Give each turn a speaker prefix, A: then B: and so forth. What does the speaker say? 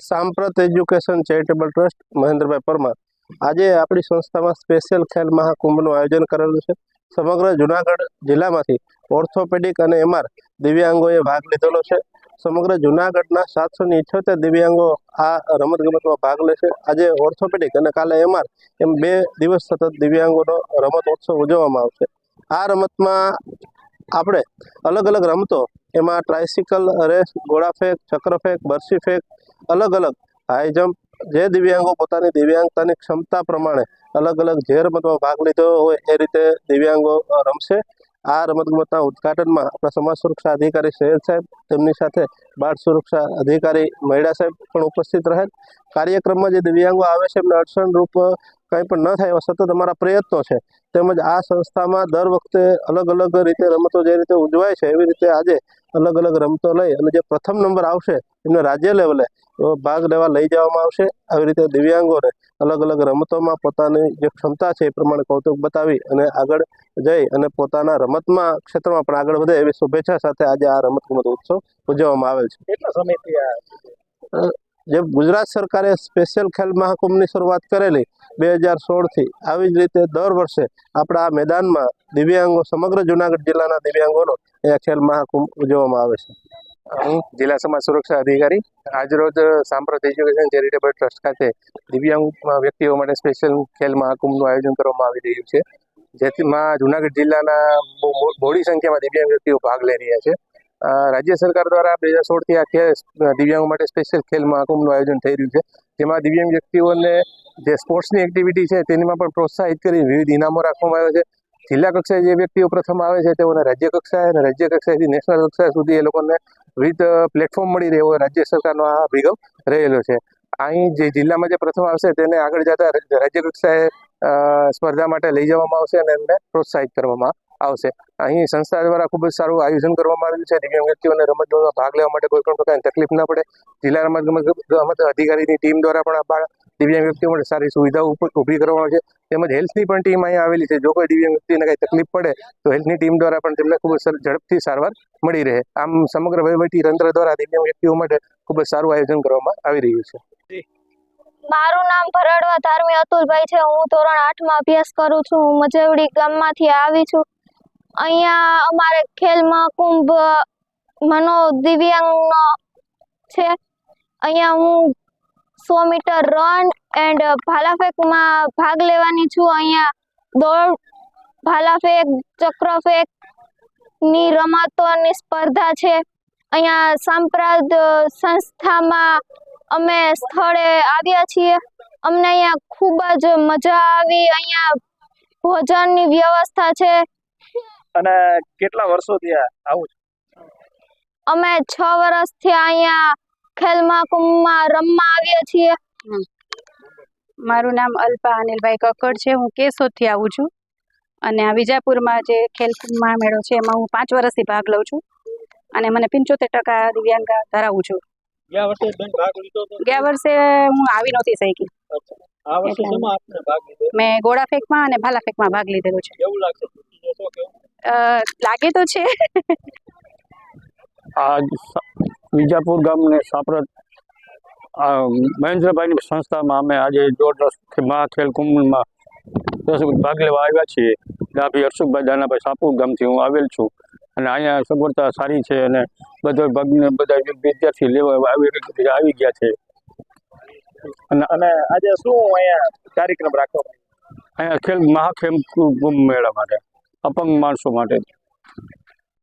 A: સાંપ્રત education charitable trust Mahendrabhai Parmar આજે આપણી સંસ્થામાં સ્પેશિયલ ખેલ મહાકુંભનું આયોજન કરેલું છે. સમગ્ર જુનાગઢ જિલ્લામાંથી ઓર્થોપેડિક અને એમઆર દિવ્યાંગોએ ભાગ લીધેલો છે. સમગ્ર જુનાગઢના સાતસો ને ઇઠ્યોતેર દિવ્યાંગો આ રમતગમતમાં ભાગ લે છે. આજે ઓર્થોપેડિક અને કાલે એમઆર એમ બે દિવસ સતત દિવ્યાંગોનો રમત ઉત્સવ ઉજવવામાં આવશે. આ રમતમાં આપણે અલગ અલગ રમતો, એમાં ટ્રાયસિકલ રેસ ગોળાફેંક ચક્રફેંક બરસી ફેંક અલગ અલગ. હાઈ જમ્પ, જે દિવ્યાંગો પોતાની દિવ્યાંગતાની ક્ષમતા પ્રમાણે અલગ અલગ જે રમતમાં ભાગ લીધો હોય એ રીતે દિવ્યાંગો રમશે. આ રમતગમતના ઉદ્ઘાટનમાં આપણા સમાજ સુરક્ષા અધિકારી શહેર સાહેબ, તેમની સાથે બાળ સુરક્ષા અધિકારી મહિડા સાહેબ પણ ઉપસ્થિત રહે કાર્યક્રમમાં જે દિવ્યાંગો આવે છે એમને અડચણરૂપ કંઈ પણ ન થાય એવા સતત અમારા પ્રયત્નો છે. તેમજ આ સંસ્થામાં દર વખતે અલગ અલગ રીતે રમતો જે રીતે ઉજવાય છે એવી રીતે આજે અલગ અલગ રમતો લઈ અને જે પ્રથમ નંબર આવશે એમને રાજ્ય લેવલે ભાગ લેવા લઈ જવામાં આવશે. આવી રીતે દિવ્યાંગોને અલગ અલગ રમતોમાં પોતાની જે ક્ષમતા છે એ પ્રમાણે કૌતુક બતાવી અને આગળ જઈ અને પોતાના રમતમાં ક્ષેત્રમાં પણ આગળ વધે એવી શુભેચ્છા સાથે આજે આ રમતગમત ઉત્સવ ઉજવવામાં આવેલ છે.
B: કેટલા સમયથી
A: જે ગુજરાત સરકારે સ્પેશિયલ ખેલ મહાકુંભની શરૂઆત કરેલી બે હજાર સોળથી આવી જ રીતે દર વર્ષે આપણા આ મેદાનમાં દિવ્યાંગો સમગ્ર જુનાગઢ જિલ્લાના દિવ્યાંગોનો અહીંયા ખેલ મહાકુંભ ઉજવવામાં આવે છે.
C: હું જિલ્લા સમાજ સુરક્ષા અધિકારી. આજરોજ સાંપ્રત એજ્યુકેશન ચેરિટેબલ ટ્રસ્ટ ખાતે દિવ્યાંગ વ્યક્તિઓ માટે સ્પેશિયલ ખેલ મહાકુંભનું આયોજન કરવામાં આવી રહ્યું છે. જેથીમાં જુનાગઢ જિલ્લાના મોડી સંખ્યામાં દિવ્યાંગ વ્યક્તિઓ ભાગ લઈ રહ્યા છે. રાજ્ય સરકાર દ્વારા બે હજાર સોળથી આ ખેલ દિવ્યાંગો માટે સ્પેશિયલ ખેલ મહાકુંભનું આયોજન થઈ રહ્યું છે. જેમાં દિવ્યાંગ વ્યક્તિઓને જે સ્પોર્ટ્સની એક્ટિવિટી છે તેનીમાં પણ પ્રોત્સાહિત કરી વિવિધ ઇનામો રાખવામાં આવે છે. જિલ્લા કક્ષાએ જે વ્યક્તિઓ પ્રથમ આવે છે તેઓને રાજ્ય કક્ષાએ અને રાજ્ય કક્ષાએથી નેશનલ કક્ષા સુધી એ લોકોને વિવિધ પ્લેટફોર્મ મળી રહેવો રાજ્ય સરકારનો આ અભિગમ રહેલો છે. અહીં જે જિલ્લામાં જે પ્રથમ આવશે તેને આગળ જતા રાજ્ય કક્ષાએ સ્પર્ધા માટે લઈ જવામાં આવશે અને એમને પ્રોત્સાહિત કરવામાં આવશે. અહીં સંસ્થા દ્વારા ખૂબ જ સારું આયોજન કરવામાં આવ્યું છે. દિવ્યાંગ વ્યક્તિઓને રમતગમતમાં ભાગ લેવા માટે કોઈ પણ પ્રકારની તકલીફ ન પડે. જિલ્લા રમત અધિકારીની ટીમ દ્વારા પણ દિવ્યાંગ વ્યક્તિઓ માટે સારી સુવિધાઓ ઊભી કરવામાં છે. તેમજ હેલ્થની પણ ટીમ અહીંયા આવેલી છે. જો કોઈ દિવ્યાંગ વ્યક્તિને કંઈ તકલીફ પડે, તો હેલ્થની ટીમ દ્વારા પણ તેમને ખૂબ જ ઝડપથી સારવાર મળી રહે. આમ સમગ્ર વહીવટી તંત્ર દ્વારા દિવ્યાંગ વ્યક્તિઓ માટે ખૂબ જ સારું આયોજન કરવામાં આવી રહ્યું છે.
D: મારું નામ ભરડવા ધાર્મી અતુલભાઈ છે. હું ધોરણ આઠમાં અભ્યાસ કરું છું. હું મજેવડી ગામમાંથી આવી છું. અહીંયા અમારે ખેલ મહાકુંભ મનો દિવ્યાંગનો છે. અહીંયા હું સો મીટર રન એન્ડ ભાલાફેંકમાં ભાગ લેવાની છું. અહીંયા દોડ ભાલાફેંક ચક્રફેંકની રમતોની સ્પર્ધા છે. અહીંયા સાંપ્રદ સંસ્થામાં અમે સ્થળે આવ્યા છીએ. અમને અહીંયા ખૂબ જ મજા આવી. અહીંયા ભોજનની વ્યવસ્થા છે.
B: અને કેટલા વર્ષો થયા આવું
D: અમે છ વર્ષથી અહીંયા ખેલ મહાકુંભમાં રમવા આવ્યા છીએ.
E: મારું નામ અલ્પા અનિલભાઈ કક્કડ છે. હું કેશોદથી આવું છું. અને આ વિજાપુરમાં જે ખેલકૂદ મહામેળો છે એમાં હું પાંચ વર્ષથી ભાગ લઉં છું. અને મને પંચોતેર ટકા દિવ્યાંગ ધરાવું છું.
B: ગયા વર્ષે બેન ભાગ લીધો હતો
E: ગયા વર્ષે હું આવી નહોતી શકી
B: આ વર્ષે
E: એટલે-
B: શેમાં આપને ભાગ લીધો?
E: મેં ગોળા ફેંકમાં અને ભાલા ફેંકમાં ભાગ લીધેલો છે. લાગે તો છે.
F: વિજાપુર ગામને સાંપ્રત મહેન્દ્રભાઈની સંસ્થામાં અમે આજે દોઢ મહા ખેલ કુંભમાં દસ ભાગ લેવા આવ્યા છીએ. ડાભી હર્ષુભાઈ દાનાભાઈ સાપુર ગામથી હું આવેલ છું. અને અહીંયા સગવડતા સારી છે અને બધા ભાગને બધા વિદ્યાર્થી લેવા આવી આવી ગયા છે. અને
B: અને આજે શું અહીંયા કાર્યક્રમ રાખો
F: અહીંયા ખેલ મહાખેલ કુંભ મેળા માટે અપંગ માણસો માટે.